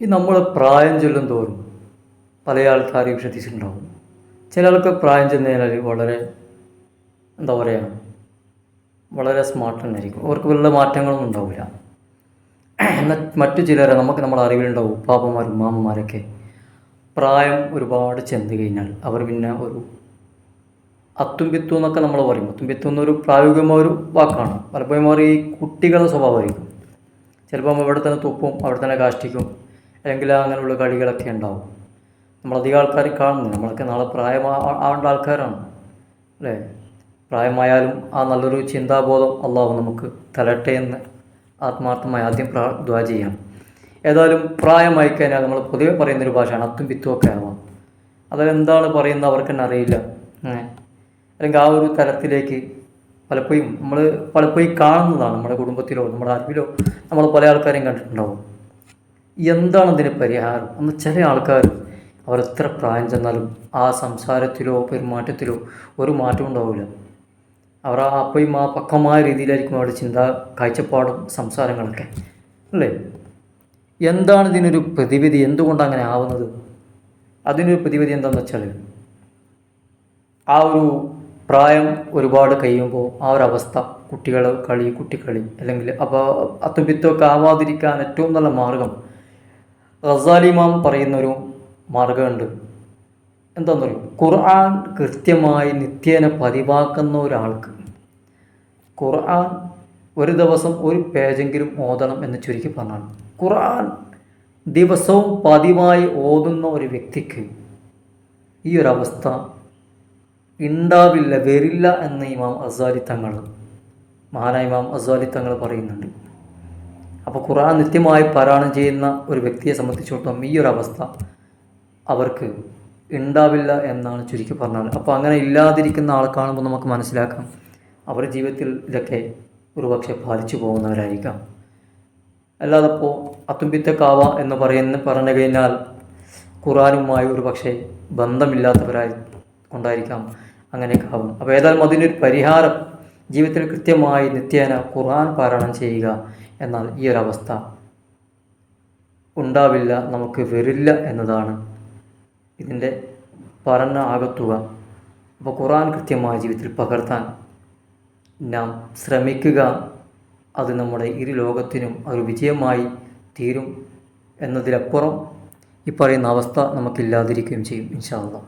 ഈ നമ്മൾ പ്രായം ചെല്ലും തോറും പല ആൾക്കാരെയും ശ്രദ്ധിച്ചിട്ടുണ്ടാവും. ചില ആൾക്ക് പ്രായം ചെന്നതിനാൽ വളരെ എന്താ പറയുക വളരെ സ്മാർട്ട് തന്നെയായിരിക്കും. അവർക്ക് വലിയ മാറ്റങ്ങളൊന്നും ഉണ്ടാവില്ല. എന്നാൽ മറ്റു ചിലരെ നമുക്ക് നമ്മുടെ അറിവിലുണ്ടാവും ഉപ്പാപ്പന്മാരും ഉമ്മാമ്മമാരൊക്കെ പ്രായം ഒരുപാട് ചെന്ന് കഴിഞ്ഞാൽ അവർ പിന്നെ ഒരു അത്തുംപിത്തു എന്നൊക്കെ നമ്മൾ പറയും. അത്തുംപിത്തു എന്നൊരു പ്രായോഗികമായ ഒരു വാക്കാണ്. പലപ്പോഴും അവർ ഈ കുട്ടികളുടെ സ്വഭാവമായിരിക്കും. ചിലപ്പോൾ അവിടെ തന്നെ തുപ്പും അവിടെ തന്നെ കാഷ്ടിക്കും അല്ലെങ്കിൽ അങ്ങനെയുള്ള കളികളൊക്കെ ഉണ്ടാവും. നമ്മളധികം ആൾക്കാർ കാണുന്നു നമ്മളൊക്കെ നാളെ പ്രായമാവേണ്ട ആൾക്കാരാണ്. അല്ലേ? പ്രായമായാലും ആ നല്ലൊരു ചിന്താബോധം അള്ളാഹു നമുക്ക് തരട്ടെ എന്ന് ആത്മാർത്ഥമായി ആദ്യം പ്രാ ദ്വാ ചെയ്യാം ഏതായാലും പ്രായമായി കഴിഞ്ഞാൽ നമ്മൾ പൊതുവെ പറയുന്നൊരു ഭാഷയാണ് അത്തും പിത്തും ഒക്കെ ആവാം. അതെന്താണ് പറയുന്നത് അവർക്ക് തന്നെ അറിയില്ല. അല്ലെങ്കിൽ ആ ഒരു തലത്തിലേക്ക് പലപ്പോഴും നമ്മൾ പലപ്പോഴും കാണുന്നതാണ് നമ്മുടെ കുടുംബത്തിലോ നമ്മുടെ അറിവിലോ നമ്മൾ പല ആൾക്കാരെയും കണ്ടിട്ടുണ്ടാവും. എന്താണ് ഇതിന് പരിഹാരം? എന്ന് ചില ആൾക്കാർ അവർ എത്ര പ്രായം ചെന്നാലും ആ സംസാരത്തിലോ പെരുമാറ്റത്തിലോ ഒരു മാറ്റം ഉണ്ടാവില്ല. അവർ ആ അപ്പയും ആ പക്കമായ രീതിയിലായിരിക്കും അവരുടെ ചിന്ത കാഴ്ചപ്പാടും സംസാരങ്ങളൊക്കെ. അല്ലേ? എന്താണ് ഇതിനൊരു പ്രതിവിധി? എന്തുകൊണ്ടാണ് അങ്ങനെ ആവുന്നത്? അതിനൊരു പ്രതിവിധി എന്താണെന്ന് വെച്ചാൽ ആ ഒരു പ്രായം ഒരുപാട് കഴിയുമ്പോൾ ആ ഒരു അവസ്ഥ കുട്ടികൾ കളി കുട്ടിക്കളി അല്ലെങ്കിൽ അപ്പോൾ അത്തുപിത്തൊക്കെ ആവാതിരിക്കാൻ ഏറ്റവും നല്ല മാർഗം റസാലിമാം പറയുന്നൊരു മാർഗമുണ്ട് എന്താന്ന് പറയും ഖുർആൻ കൃത്യമായി നിത്യേന പതിവാക്കുന്ന ഒരാൾക്ക് ഖുർആൻ ഒരു ദിവസം ഒരു പേജെങ്കിലും ഓതണം എന്ന് ചുരുക്കി പറഞ്ഞാൽ ഖുർആൻ ദിവസവും പതിവായി ഓതുന്ന ഒരു വ്യക്തിക്ക് ഈ ഒരു അവസ്ഥ ഉണ്ടാവില്ല വരില്ല എന്ന് ഇമാം അസാലി തങ്ങൾ മഹാനായ ഇമാം അസാലി തങ്ങൾ പറയുന്നുണ്ട്. അപ്പോൾ ഖുറാൻ നിത്യമായി പാരായണം ചെയ്യുന്ന ഒരു വ്യക്തിയെ സംബന്ധിച്ചിടത്തോളം ഈ ഒരു അവസ്ഥ അവർക്ക് ഉണ്ടാവില്ല എന്നാണ് ചുരുക്കി പറഞ്ഞത്. അപ്പോൾ അങ്ങനെ ഇല്ലാതിരിക്കുന്ന ആൾക്കാണെന്ന് കാണുമ്പോൾ നമുക്ക് മനസ്സിലാക്കാം അവരുടെ ജീവിതത്തിൽ ഇതൊക്കെ ഒരുപക്ഷെ പാലിച്ചു പോകുന്നവരായിരിക്കാം. അല്ലാതെ ഇപ്പോൾ അത്തുമ്പിത്തക്കാവ എന്ന് പറയുന്ന പറഞ്ഞു കഴിഞ്ഞാൽ ഖുറാനുമായി ഒരു പക്ഷേ ബന്ധമില്ലാത്തവരായി കൊണ്ടായിരിക്കാം അങ്ങനെയൊക്കെ ആവും. അപ്പോൾ ഏതായാലും അതിനൊരു പരിഹാരം ജീവിതത്തിൽ കൃത്യമായി നിത്യേന ഖുർആൻ പാരായണം ചെയ്യുക എന്നാൽ ഈ ഒരു അവസ്ഥ ഉണ്ടാവില്ല നമുക്ക് വരില്ല എന്നതാണ് ഇതിന്റെ പറഞ്ഞ ആകത്തുക. അപ്പോൾ ഖുറാൻ കൃത്യമായ ജീവിതത്തിൽ പകർത്താൻ നാം ശ്രമിക്കുക. അത് നമ്മുടെ ഇരു ലോകത്തിനും ഒരു വിജയമായി തീരും എന്നതിലപ്പുറം ഈ പറയുന്ന അവസ്ഥ നമുക്കില്ലാതിരിക്കുകയും ചെയ്യും ഇൻഷാ അള്ളാഹ്